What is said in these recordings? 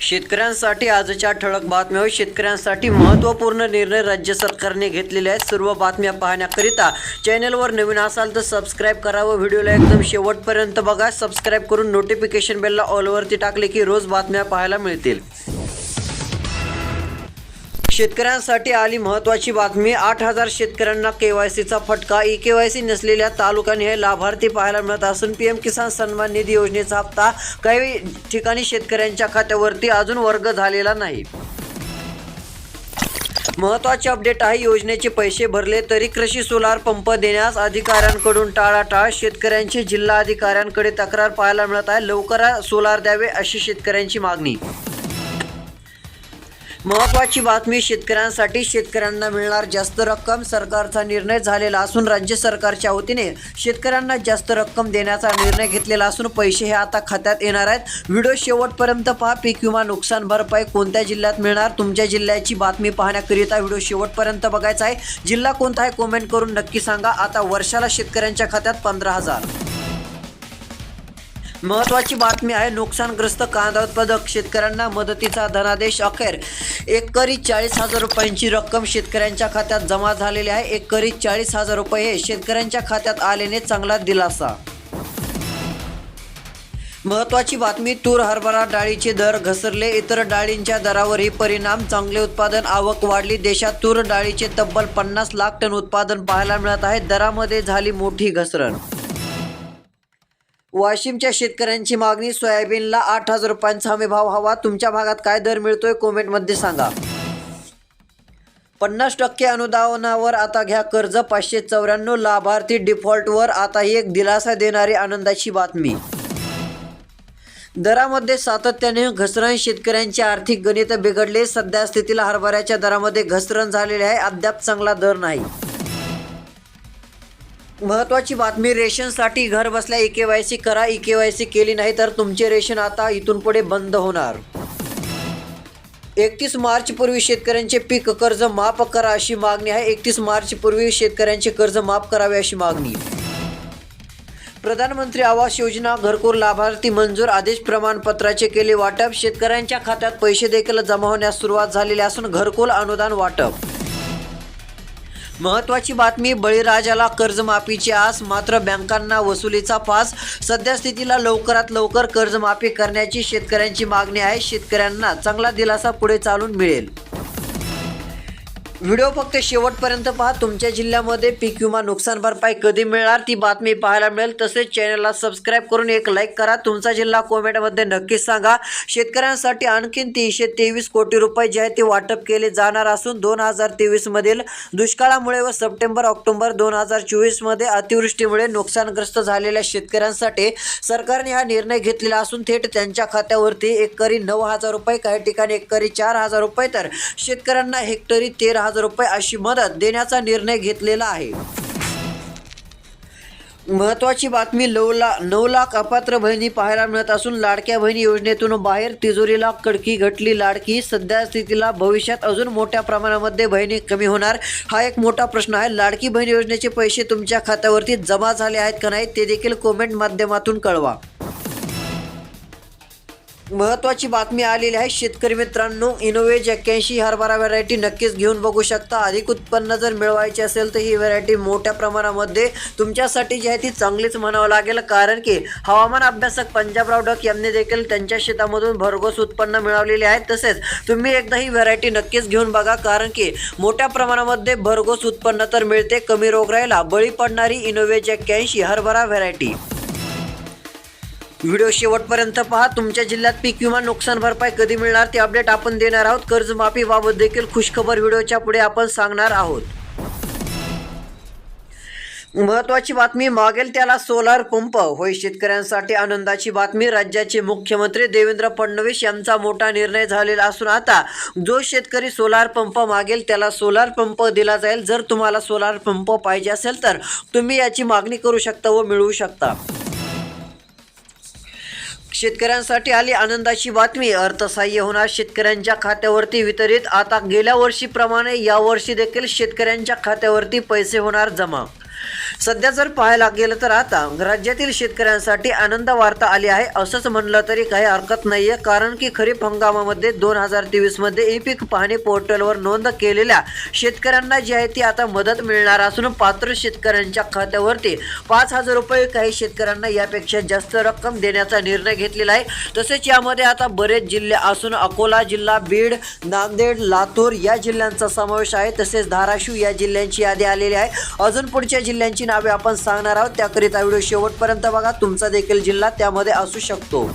शेतकऱ्यांसाठी आजच्या ठळक बातम्या शेतकऱ्यांसाठी महत्त्वपूर्ण निर्णय राज्य सरकारने घेतलेले आहेत. सर्व बातम्या पाहण्याकरिता चॅनलवर नवीन असाल तर सबस्क्राईब करा व व्हिडिओला एकदम शेवटपर्यंत बघा. सबस्क्राईब करून नोटिफिकेशन बेलला ऑलवरती टाकले की रोज बातम्या पाहायला मिळतील. शेतकऱ्यांसाठी आली महत्त्वाची बातमी. आठ हजार शेतकऱ्यांना केवायसीचा फटका. ई केवायसी नसलेल्या तालुक्यांनी हे लाभार्थी पाहायला मिळत असून पी एम किसान सन्मान निधी योजनेचा हप्ता काही ठिकाणी शेतकऱ्यांच्या खात्यावरती अजून वर्ग झालेला नाही. महत्त्वाचे अपडेट आहे योजनेचे पैसे भरले तरी कृषी सोलार पंप देण्यास अधिकाऱ्यांकडून टाळाटाळ. शेतकऱ्यांची जिल्हा अधिकाऱ्यांकडे तक्रार पाहायला मिळत आहे. लवकरात सोलार द्यावे अशी शेतकऱ्यांची मागणी. महत्वाची बातमी शेतकऱ्यांसाठी शेतकऱ्यांना मिळणार जास्त रक्कम सरकारचा निर्णय झालेला असून राज्य सरकारच्या वतीने शेतकऱ्यांना जास्त रक्कम देण्याचा निर्णय घेतलेला असून पैसे हे आता खात्यात येणार आहेत. व्हिडिओ शेवटपर्यंत पहा. पीक विमा नुकसान भरपाई कोणत्या जिल्ह्यात मिळणार? तुमच्या जिल्ह्याची बातमी पाहण्याकरिता व्हिडिओ शेवटपर्यंत बघायचा आहे. जिल्हा कोणता आहे? कॉमेंट करून नक्की सांगा. आता वर्षाला शेतकऱ्यांच्या खात्यात पंधरा हजार. महत्वाची बातमी आहे नुकसानग्रस्त कांदा उत्पादक शेतकऱ्यांना मदतीचा धनादेश अखेर. एकरी चाळीस हजार रुपयांची रक्कम शेतकऱ्यांच्या खात्यात जमा झालेली आहे. एकरी चाळीस हजार रुपये हे शेतकऱ्यांच्या खात्यात आल्याने चांगला दिलासा. महत्वाची बातमी तूर हरभरा डाळीचे दर घसरले. इतर डाळींच्या दरावरही परिणाम. चांगले उत्पादन आवक वाढली. देशात तूर डाळीचे तब्बल पन्नास लाख टन उत्पादन पाहायला मिळत आहे. दरामध्ये झाली मोठी घसरण. वाशिमच्या शेतकऱ्यांची मागणी सोयाबीनला आठ हजार रुपयांचा हमी भाव हवा. तुमच्या भागात काय दर मिळतोय? कॉमेंटमध्ये सांगा. पन्नास टक्के अनुदानावर आता घ्या कर्ज. पाचशे चौऱ्याण्णव लाभार्थी डिफॉल्टवर आता ही एक दिलासा देणारी आनंदाची बातमी. दरामध्ये सातत्याने घसरण. शेतकऱ्यांचे आर्थिक गणित बिघडले. सध्या स्थितीला हरभऱ्याच्या दरामध्ये घसरण झालेले आहे. अद्याप चांगला दर नाही. महत्त्वाची बातमी रेशनसाठी घर बसल्या ई के वाय सी करा ई के वाय सी केली नाही तर तुमचे रेशन आता इथून पुढे बंद होणार. एकतीस मार्चपूर्वी शेतकऱ्यांचे पीक कर्ज माफ करा अशी मागणी आहे. एकतीस मार्चपूर्वी शेतकऱ्यांचे कर्ज माफ करावे अशी मागणी. प्रधानमंत्री आवास योजना घरकुल लाभार्थी मंजूर आदेश प्रमाणपत्राचे केले वाटप. शेतकऱ्यांच्या खात्यात पैसे देखील जमा होण्यास सुरुवात झालेली असून घरकुल अनुदान वाटप. महत्वाची बातमी बळीराजाला कर्जमाफीची आस मात्र बँकांना वसुलीचा फास. सध्या स्थितीला लवकरात लवकर कर्जमाफी करण्याची शेतकऱ्यांची मागणी आहे. शेतकऱ्यांना चांगला दिलासा पुढे चालून मिळेल. व्हिडिओ फक्त शेवटपर्यंत पहा. तुमच्या जिल्ह्यामध्ये पीक विमा नुकसान भरपाई कधी मिळणार ती बातमी पाहायला मिळेल. तसेच चॅनलला सबस्क्राईब करून एक लाईक करा. तुमचा जिल्हा कॉमेंटमध्ये नक्कीच सांगा. शेतकऱ्यांसाठी आणखीन तीनशे तेवीस कोटी रुपये जे आहे ते वाटप केले जाणार असून दोन हजार तेवीसमधील दुष्काळामुळे व सप्टेंबर ऑक्टोबर दोन हजार चोवीसमध्ये अतिवृष्टीमुळे नुकसानग्रस्त झालेल्या शेतकऱ्यांसाठी सरकारने हा निर्णय घेतलेला असून थेट त्यांच्या खात्यावरती एकरी नऊ हजार रुपये काही ठिकाणी एकरी चार हजार रुपये तर शेतकऱ्यांना हेक्टरी तेरा हजार रुपये अशी मदत देण्याचा निर्णय घेतलेला आहे. महत्वाची बातमी नऊ ला नऊ लाख अपात्र बहिणी पाहायला मिळत असून लाडक्या बहिणी योजनेतून बाहेर तिजोरीला कडकी घटली. लाडकी सध्या स्थितीला भविष्यात अजून मोठ्या प्रमाणामध्ये बहिणी कमी होणार. हा एक मोठा प्रश्न आहे. लाडकी बहीण योजनेचे पैसे तुमच्या खात्यावरती जमा झाले आहेत का नाही ते देखील कोमेंट माध्यमातून कळवा. महत्वाची बातमी आलेली आहे. शेतकरी मित्रांनो इनोवेज एक्क्याऐंशी हरभरा व्हरायटी नक्कीच घेऊन बघू शकता. अधिक उत्पन्न जर मिळवायचे असेल तर ही व्हरायटी मोठ्या प्रमाणामध्ये तुमच्यासाठी जी आहे ती चांगलीच म्हणावं लागेल. कारण की हवामान अभ्यासक पंजाबराव डक यांनी देखील त्यांच्या शेतामधून भरघोस उत्पन्न मिळवलेले आहे. तसेच तुम्ही एकदा ही व्हरायटी नक्कीच घेऊन बघा. कारण की मोठ्या प्रमाणामध्ये भरघोस उत्पन्न तर मिळते. कमी रोगराईला बळी पडणारी इनोवेज एक्क्याऐंशी हरभरा व्हरायटी व्हिडिओ शेवटपर्यंत पहा. तुमच्या जिल्ह्यात पीक विमा नुकसान भरपाई कधी मिळणार ते अपडेट आपण देणार आहोत. कर्जमाफीबाबत देखील खुशखबर व्हिडिओच्या पुढे आपण सांगणार आहोत. महत्वाची बातमी मागेल त्याला सोलार पंप. होय शेतकऱ्यांसाठी आनंदाची बातमी. राज्याचे मुख्यमंत्री देवेंद्र फडणवीस यांचा मोठा निर्णय झालेला असून आता जो शेतकरी सोलार पंप मागेल त्याला सोलार पंप दिला जाईल. जर तुम्हाला सोलार पंप पाहिजे असेल तर तुम्ही याची मागणी करू शकता व मिळवू शकता. शेतकऱ्यांसाठी आली आनंदाची बातमी. अर्थसहाय्य होणार शेतकऱ्यांच्या खात्यावरती वितरित. आता गेल्या वर्षीप्रमाणे यावर्षी देखील शेतकऱ्यांच्या खात्यावरती पैसे होणार जमा. सध्या जर पाहायला गेलं तर आता राज्यातील शेतकऱ्यांसाठी आनंद वार्ता आली आहे. असंच म्हणलं तरी काही हरकत नाहीये कारण की खरीप हंगामामध्ये दोन हजार तेवीसमध्ये ई पीक पाहणी पोर्टलवर नोंद केलेल्या शेतकऱ्यांना जी आहे ती आता मदत मिळणार असून पात्र शेतकऱ्यांच्या खात्यावरती पाच हजार रुपये काही शेतकऱ्यांना यापेक्षा जास्त रक्कम देण्याचा निर्णय घेतलेला आहे. तसेच यामध्ये आता बरेच जिल्हे असून अकोला जिल्हा बीड नांदेड लातूर या जिल्ह्यांचा समावेश आहे. तसेच धाराशिव या जिल्ह्यांची यादी आलेली आहे. अजून पुढच्या जिल्ह्यांची नावे आपण सांगणार आहोत. त्याकरिता व्हिडिओ शेवटपर्यंत बघा. तुमचा देखील जिल्हा त्यामध्ये असू शकतो.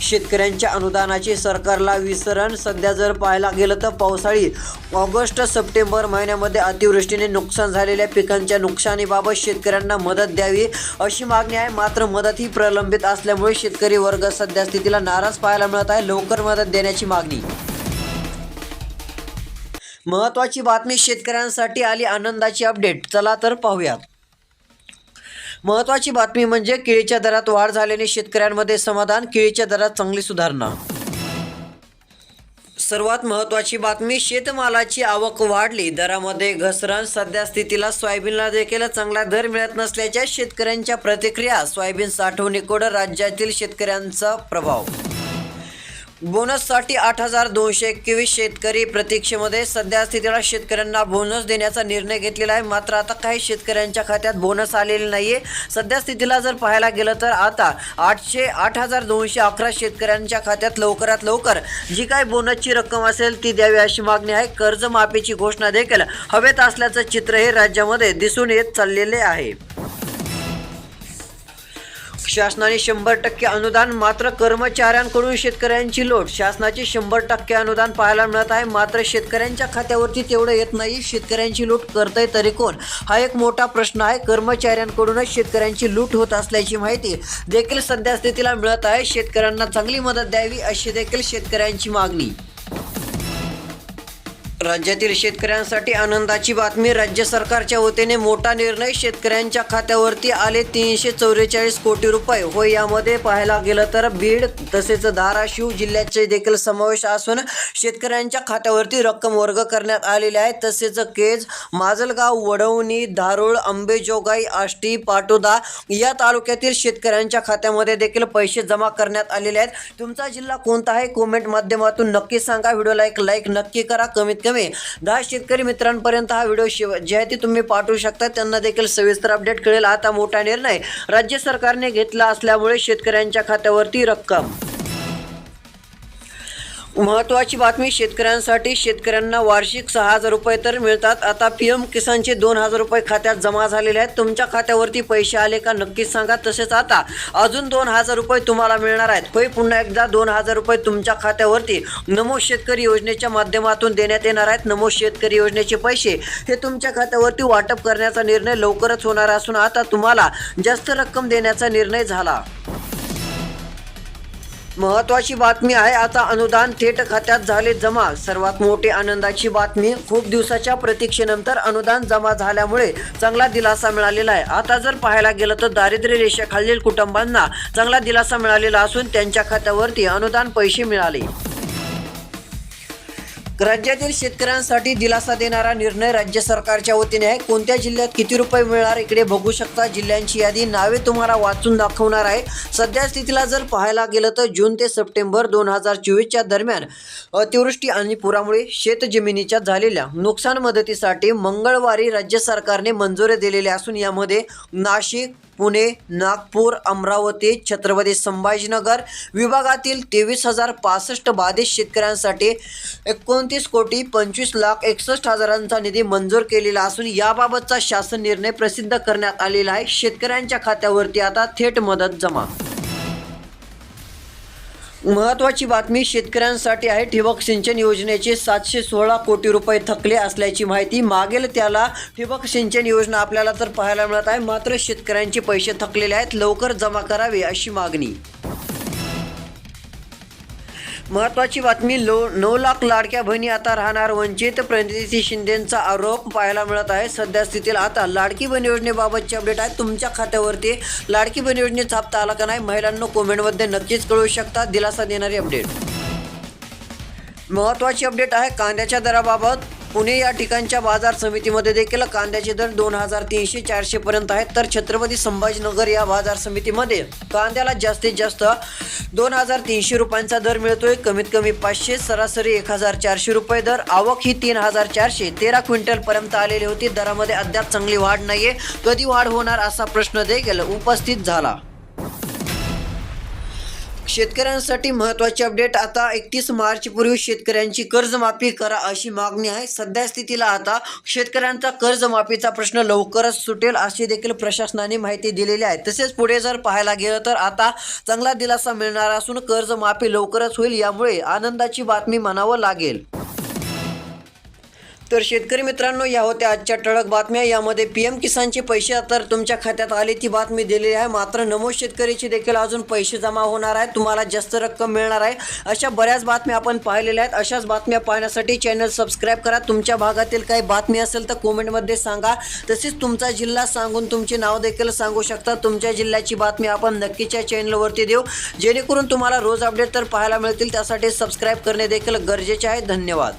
शेतकऱ्यांच्या अनुदानाचे सरकारला विसरण. सध्या जर पाहायला गेलं तर पावसाळी ऑगस्ट सप्टेंबर महिन्यामध्ये अतिवृष्टीने नुकसान झालेल्या पिकांच्या नुकसानीबाबत शेतकऱ्यांना मदत द्यावी अशी मागणी आहे. मात्र मदत ही प्रलंबित असल्यामुळे शेतकरी वर्ग सध्या स्थितीला नाराज पाहायला मिळत आहे. लवकर मदत देण्याची मागणी महत्वाची बातमी शेतकऱ्यांसाठी आली आनंदाची अपडेट. चला तर पाहूयात. महत्वाची बातमी म्हणजे केळीच्या दरात वाढ झाल्याने शेतकऱ्यांमध्ये समाधान केळीच्या दरात चांगली सुधारणा. सर्वात महत्वाची बातमी शेतमालाची आवक वाढली. दरामध्ये घसरण सध्या स्थितीला सोयाबीनला देखील चांगला दर मिळत नसल्याच्या शेतकऱ्यांच्या प्रतिक्रिया. सोयाबीन साठवणीकडे राज्यातील शेतकऱ्यांचा प्रभाव. बोनससाठी आठ हजार दोनशे एकवीस शेतकरी प्रतीक्षेमध्ये सध्या स्थितीला शेतकऱ्यांना बोनस देण्याचा निर्णय घेतलेला आहे. मात्र आता काही शेतकऱ्यांच्या खात्यात बोनस आलेले आहे सध्या स्थितीला जर पाहायला गेलं तर आता आठशे आठ हजार दोनशे अकरा शेतकऱ्यांच्या खात्यात लवकरात लवकर जी काही बोनसची रक्कम असेल ती द्यावी अशी मागणी आहे. कर्जमाफीची घोषणा देखील हवेत असल्याचं चित्र हे राज्यामध्ये दिसून येत चाललेले आहे. शासनाने शंभर टक्के अनुदान मात्र कर्मचाऱ्यांकडून शेतकऱ्यांची लोट. शासनाचे शंभर टक्के अनुदान पाहायला मिळत आहे. मात्र शेतकऱ्यांच्या खात्यावरती तेवढं येत नाही. शेतकऱ्यांची लूट करतंय तरी कोण? हा एक मोठा प्रश्न आहे. कर्मचाऱ्यांकडूनच शेतकऱ्यांची लूट होत असल्याची माहिती देखील सध्या स्थितीला मिळत आहे. शेतकऱ्यांना चांगली मदत द्यावी अशी देखील शेतकऱ्यांची मागणी. राज्यातील शेतकऱ्यांसाठी आनंदाची बातमी. राज्य सरकारच्या वतीने मोठा निर्णय शेतकऱ्यांच्या खात्यावरती आले तीनशे चौवेचाळीस कोटी रुपये. होय यामध्ये पाहायला गेलं तर बीड तसेच धाराशिव जिल्ह्याचे देखील समावेश असून शेतकऱ्यांच्या खात्यावरती रक्कम वर्ग करण्यात आलेली आहे. तसेच केज माजलगाव वडवणी धारूळ अंबेजोगाई आष्टी पाटोदा या तालुक्यातील शेतकऱ्यांच्या खात्यामध्ये देखील पैसे जमा करण्यात आलेले आहेत. तुमचा जिल्हा कोणता आहे? कॉमेंट माध्यमातून नक्की सांगा. व्हिडिओला एक लाईक नक्की करा. कमीत कमी दहा शेतकरी मित्रांपर्यंत हा व्हिडिओ शिव जे आहे ते तुम्ही पाठवू शकता. त्यांना देखील सविस्तर अपडेट कळेल. आता मोठा निर्णय राज्य सरकारने घेतला असल्यामुळे शेतकऱ्यांच्या खात्यावरती रक्कम. महत्त्वाची बातमी शेतकऱ्यांसाठी. शेतकऱ्यांना वार्षिक सहा हजार रुपये तर मिळतात. आता पी एम किसानचे दोन हजार रुपये खात्यात जमा झालेले आहेत. तुमच्या खात्यावरती पैसे आले का नक्कीच सांगा. तसेच आता अजून दोन हजार रुपये तुम्हाला मिळणार आहेत. होय पुन्हा एकदा दोन हजार रुपये तुमच्या खात्यावरती नमो शेतकरी योजनेच्या माध्यमातून देण्यात येणार आहेत. नमो शेतकरी योजनेचे पैसे हे तुमच्या खात्यावरती वाटप करण्याचा निर्णय लवकरच होणार असून आता तुम्हाला जास्त रक्कम देण्याचा निर्णय झाला. महत्वाची बातमी आहे. आता अनुदान थेट खात्यात झाले जमा. सर्वात मोठी आनंदाची बातमी खूप दिवसाच्या प्रतीक्षेनंतर अनुदान जमा झाल्यामुळे चांगला दिलासा मिळालेला आहे. आता जर पाहायला गेलं तर दारिद्र्य रेषेखालील कुटुंबांना चांगला दिलासा मिळालेला असून त्यांच्या खात्यावरती अनुदान पैसे मिळाले. राज्यातील शेतकऱ्यांसाठी दिलासा देणारा निर्णय राज्य सरकारच्या वतीने आहे. कोणत्या जिल्ह्यात किती रुपये मिळणार इकडे बघू शकता. जिल्ह्यांची यादी नावे तुम्हाला वाचून दाखवणार आहे. सध्या स्थितीला जर पाहायला गेलं तर जून ते सप्टेंबर दोन हजार चोवीसच्या दरम्यान अतिवृष्टी आणि पुरामुळे शेतजमिनीच्या झालेल्या नुकसान मदतीसाठी मंगळवारी राज्य सरकारने मंजुरी दिलेल्या असून यामध्ये नाशिक पुणे नागपूर अमरावती छत्रपती संभाजीनगर विभागातील तेवीस हजार पासष्ट बाधित शेतकऱ्यांसाठी एकोणतीस कोटी पंचवीस लाख एकसष्ट हजारांचा निधी मंजूर केलेला असून याबाबतचा शासन निर्णय प्रसिद्ध करण्यात आलेला आहे. शेतकऱ्यांच्या खात्यावरती आता थेट मदत जमा महत्वाची बातमी शेतकऱ्यांसाठी आहे. ठिबक सिंचन योजनेचे सातशे सोळा कोटी रुपये थकले असल्याची माहिती. मागेल त्याला ठिबक सिंचन योजना आपल्याला तर पाहायला मिळत आहे. मात्र शेतकऱ्यांचे पैसे थकलेले आहेत. लवकर जमा करावे अशी मागणी. महत्वाची बातमी लो नऊ लाख लाडक्या बहिणी आता राहणार. वंचित प्रणिती शिंदेचा आरोप पाहायला मिळत आहे. सध्या स्थितीला आता लाडकी बहीण योजनेबाबतची अपडेट आहे. तुमच्या खात्यावरती लाडकी बहीण योजनेचा हप्ता आला का नाही महिलांना कोमेंटमध्ये नक्कीच कळू शकता. दिलासा देणारी अपडेट महत्वाची अपडेट आहे. कांद्याच्या दराबाबत पुणे या ठिकाणच्या बाजार समितीमध्ये देखील कांद्याचे दर दोन हजार तीनशे चारशे पर्यंत आहेत. तर छत्रपती संभाजीनगर या बाजार समितीमध्ये कांद्याला जास्तीत जास्त दोन हजार तीनशे रुपयांचा दर मिळतोय. कमीत कमी पाचशे सरासरी एक हजार चारशे रुपये दर. आवक ही तीन हजार चारशे तेरा क्विंटल पर्यंत आलेली होती. दरामध्ये अद्याप चांगली वाढ नाहीये. कधी वाढ होणार असा प्रश्न देखील उपस्थित झाला. शेतकऱ्यांसाठी महत्त्वाचे अपडेट आता एकतीस मार्च पूर्वी शेतकऱ्यांची कर्जमाफी करा अशी मागणी आहे. सध्या स्थितीला आता शेतकऱ्यांचा कर्जमाफीचा प्रश्न लवकरच सुटेल अशी देखील प्रशासनाने माहिती दिलेली आहे. तसेच पुढे जर पाहायला गेलं तर आता चांगला दिलासा मिळणार असून कर्जमाफी लवकरच होईल यामुळे आनंदाची बातमी म्हणावं लागेल. तर शेतकरी मित्रांनो या होत्या आजच्या ठळक बातम्या. यामध्ये पी एम किसानचे पैसे तर तुमच्या खात्यात आले ती बातमी दिलेली आहे. मात्र नमो शेतकरीचे देखील अजून पैसे जमा होणार आहेत. तुम्हाला जास्त रक्कम मिळणार आहे. अशा बऱ्याच बातम्या आपण पाहिलेल्या आहेत. अशाच बातम्या पाहण्यासाठी चॅनल सबस्क्राईब करा. तुमच्या भागातील काही बातमी असेल तर कोमेंटमध्ये सांगा. तसेच तुमचा जिल्हा सांगून तुमचे नाव देखील सांगू शकता. तुमच्या जिल्ह्याची बातमी आपण नक्कीच्या चॅनलवरती देऊ. जेणेकरून तुम्हाला रोज अपडेट तर पाहायला मिळतील. त्यासाठी सबस्क्राईब करणे देखील गरजेचे आहे. धन्यवाद.